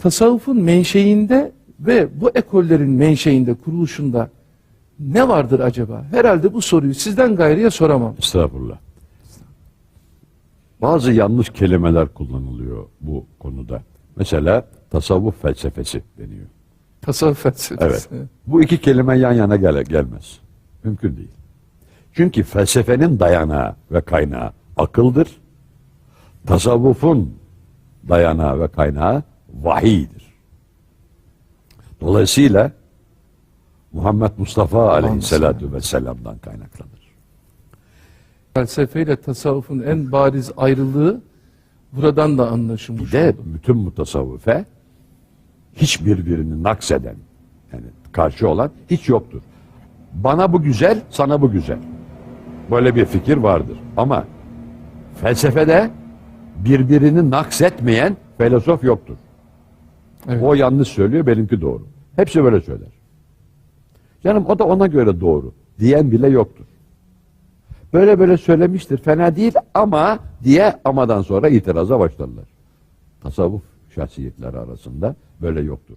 tasavvufun menşeinde ve bu ekollerin menşeinde, kuruluşunda ne vardır acaba? Herhalde bu soruyu sizden gayrıya soramam. Estağfurullah. Bazı yanlış kelimeler kullanılıyor bu konuda. Mesela tasavvuf felsefesi deniyor. Tasavvuf felsefesi. Evet. Bu iki kelime yan yana gele gelmez. Mümkün değil. Çünkü felsefenin dayanağı ve kaynağı akıldır. Tasavvufun dayanağı ve kaynağı vahiydir. Dolayısıyla Muhammed Mustafa aleyhissalatu vesselam'dan kaynaklanır. Felsefeyle tasavvufun en bariz ayrılığı buradan da anlaşılmış. Bir de oldu. bütün mutasavvıfe hiç birbirini nakseden yani karşı olan hiç yoktur. Bana bu güzel, sana bu güzel. Böyle bir fikir vardır. Ama felsefede birbirini naksetmeyen filozof yoktur. Evet. O yanlış söylüyor, benimki doğru. Hepsi böyle söyler. Canım o da ona göre doğru diyen bile yoktur. Böyle böyle söylemiştir, fena değil ama diye amadan sonra itiraza başlarlar. Tasavvuf şahsiyetleri arasında böyle yoktur.